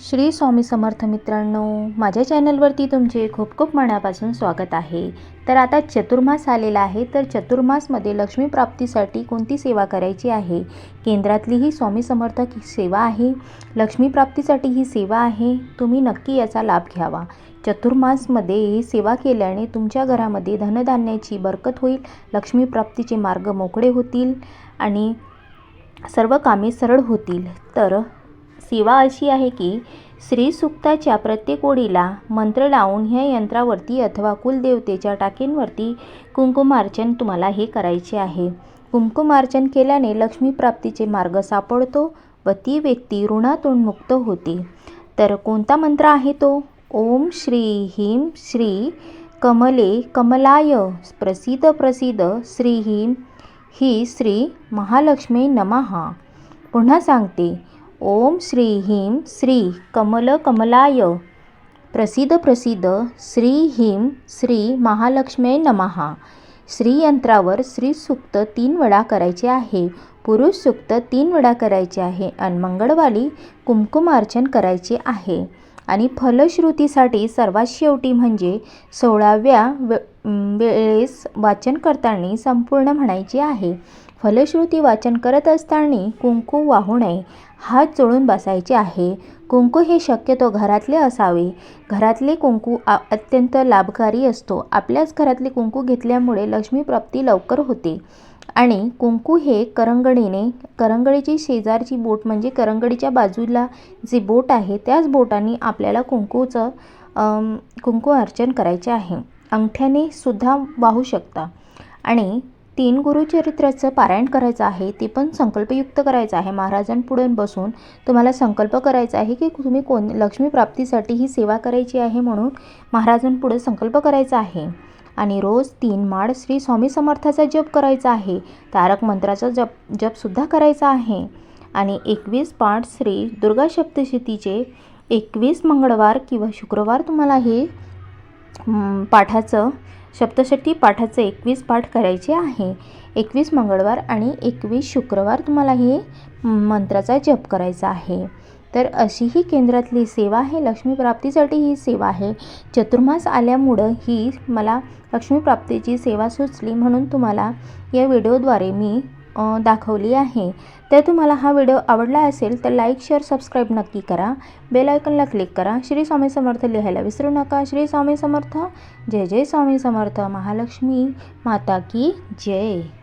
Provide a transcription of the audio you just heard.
श्री स्वामी समर्थ मित्रांनो माझ्या चॅनलवरती तुमचे खूप खूप मनापासून स्वागत आहे. तर आता चतुर्मास आलेला आहे तर चतुर्मासमध्ये लक्ष्मी प्राप्तीसाठी कोणती सेवा करायची आहे? केंद्रातली ही स्वामी समर्थ ही सेवा आहे? लक्ष्मी प्राप्तीसाठी ही सेवा आहे? तुम्ही नक्की याचा लाभ घ्यावा. चतुर्मासमध्ये ही सेवा केल्याने तुमच्या घरामध्ये धनधान्याची बरकत होईल लक्ष्मी प्राप्तीचे मार्ग मोकळे होतील आणि सर्व कामे सरळ होतील. तर सेवा अशी आहे की श्री सुक्ताच्या प्रत्येक ओळीला मंत्र लावून ह्या यंत्रावरती अथवा कुलदेवतेच्या टाकींवरती कुंकुमार्चन तुम्हाला हे करायचे आहे. कुंकुमार्चन केल्याने लक्ष्मी प्राप्तीचे मार्ग सापडतो व ती व्यक्ती ऋणातून मुक्त होते. तर कोणता मंत्र आहे तो? ओम श्री ह्रीं श्री कमले कमलाय प्रसिद्ध प्रसिद्ध श्री ह्रीं ही श्री महालक्ष्मी नमहा पुन्हा सांगते. ओम श्री ह्रीं श्री कमल कमलाय. प्रसिद्ध प्रसिद्ध श्री ह्रीं श्री महालक्ष्मी नमहा श्री यंत्रावर श्री सुक्त तीन वेळा करायचे आहे. पुरुष सुक्त तीन वेळा करायचे आहे आणि मंगळवारी कुंकुमार्चन करायचे आहे. आणि फलश्रुतीसाठी सर्वात शेवटी म्हणजे सोळाव्या वे वेळेस वाचन करताना संपूर्ण म्हणायचे आहे. फलश्रुती वाचन करत असताना कुंकू वाहू नये हात जोडून बसायचे आहे. कुंकू हे शक्यतो घरातले असावे. घरातले कुंकू आ अत्यंत लाभकारी असतो. आपल्याच घरातले कुंकू घेतल्यामुळे लक्ष्मीप्राप्ती लवकर होते. आणि कुंकू हे करंगडीने करंगडीची शेजारची बोट म्हणजे करंगडीच्या बाजूला जी बोट आहे त्याच बोटाने आपल्याला कुंकूचं कुंकू अर्चन करायचे आहे. अंगठ्याने सुद्धा वाहू शकता. आणि तीन गुरुचरित्राचं पारायण करायचं आहे ते पण संकल्पयुक्त करायचं आहे. महाराजांपुढे बसून तुम्हाला संकल्प करायचा आहे की तुम्ही कोण लक्ष्मी प्राप्तीसाठी ही सेवा करायची आहे म्हणून महाराजांपुढे संकल्प करायचा आहे. आणि रोज तीन माळ श्री स्वामी समर्थाचा जप करायचा आहे तारक मंत्राचा जप जपसुद्धा करायचा आहे. आणि एकवीस पाठ श्री दुर्गा सप्तशतीचे एकवीस मंगळवार किंवा शुक्रवार तुम्हाला हे पाठाचं सप्तशती पाठाचं एकवीस पाठ करायचे आहे. एकवीस मंगळवार आणि एकवीस शुक्रवार तुम्हाला हे मंत्राचा जप करायचा आहे. तर अशी ही केंद्रातली सेवा आहे. लक्ष्मीप्राप्तीसाठी ही सेवा आहे. चतुर्मास आल्यामुळं ही मला लक्ष्मीप्राप्तीची सेवा सुचली म्हणून तुम्हाला या व्हिडिओद्वारे मी दाखवली आहे. तर तुम्हाला हा व्हिडिओ आवडला असेल तर लाईक शेअर सबस्क्राईब नक्की करा. बेल आयकनला क्लिक करा. श्री स्वामी समर्थ लिहायला विसरू नका. श्री स्वामी समर्थ. जय जय स्वामी समर्थ. महालक्ष्मी माता की जय.